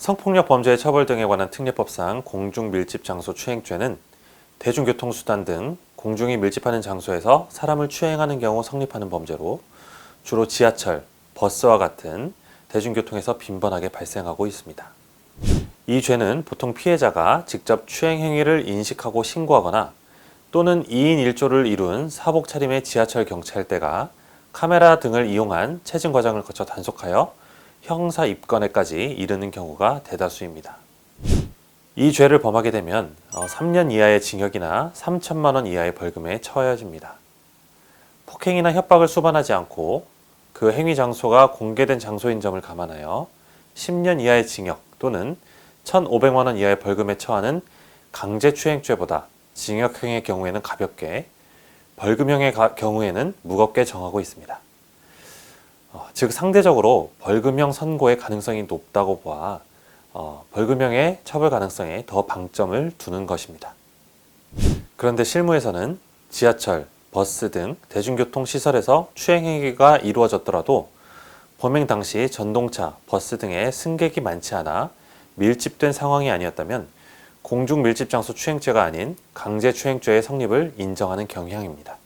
성폭력 범죄의 처벌 등에 관한 특례법상 공중 밀집 장소 추행죄는 대중교통수단 등 공중이 밀집하는 장소에서 사람을 추행하는 경우 성립하는 범죄로 주로 지하철, 버스와 같은 대중교통에서 빈번하게 발생하고 있습니다. 이 죄는 보통 피해자가 직접 추행 행위를 인식하고 신고하거나 또는 2인 1조를 이룬 사복 차림의 지하철 경찰대가 카메라 등을 이용한 체증 과정을 거쳐 단속하여 형사 입건에까지 이르는 경우가 대다수입니다. 이 죄를 범하게 되면 어, 3년 이하의 징역이나 3천만 원 이하의 벌금에 처해집니다. 폭행이나 협박을 수반하지 않고 그 행위 장소가 공개된 장소인 점을 감안하여 10년 이하의 징역 또는 1,500만 원 이하의 벌금에 처하는 강제추행죄보다 징역형의 경우에는 가볍게 벌금형의 가- 경우에는 무겁게 정하고 있습니다. 어, 즉 상대적으로 벌금형 선고의 가능성이 높다고 보아 어, 벌금형의 처벌 가능성에 더 방점을 두는 것입니다. 그런데 실무에서는 지하철, 버스 등 대중교통 시설에서 추행 행위가 이루어졌더라도 범행 당시 전동차, 버스 등의 승객이 많지 않아 밀집된 상황이 아니었다면 공중 밀집 장소 추행죄가 아닌 강제 추행죄의 성립을 인정하는 경향입니다.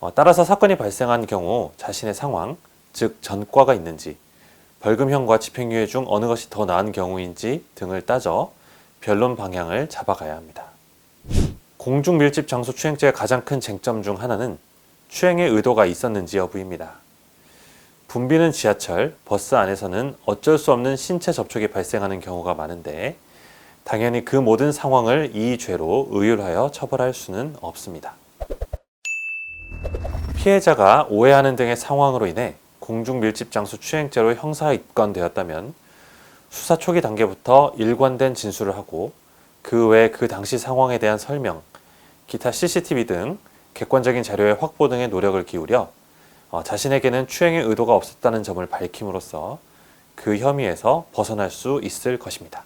어, 따라서 사건이 발생한 경우 자신의 상황, 즉 전과가 있는지, 벌금형과 집행유예 중 어느 것이 더 나은 경우인지 등을 따져 변론 방향을 잡아가야 합니다. 공중 밀집 장소 추행죄의 가장 큰 쟁점 중 하나는 추행의 의도가 있었는지 여부입니다. 붐비는 지하철, 버스 안에서는 어쩔 수 없는 신체 접촉이 발생하는 경우가 많은데 당연히 그 모든 상황을 이 죄로 의율하여 처벌할 수는 없습니다. 피해자가 오해하는 등의 상황으로 인해 공중 밀집 장소 추행죄로 형사 입건되었다면 수사 초기 단계부터 일관된 진술을 하고 그 외 그 당시 상황에 대한 설명, 기타 CCTV 등 객관적인 자료의 확보 등의 노력을 기울여 어, 자신에게는 추행의 의도가 없었다는 점을 밝힘으로써 그 혐의에서 벗어날 수 있을 것입니다.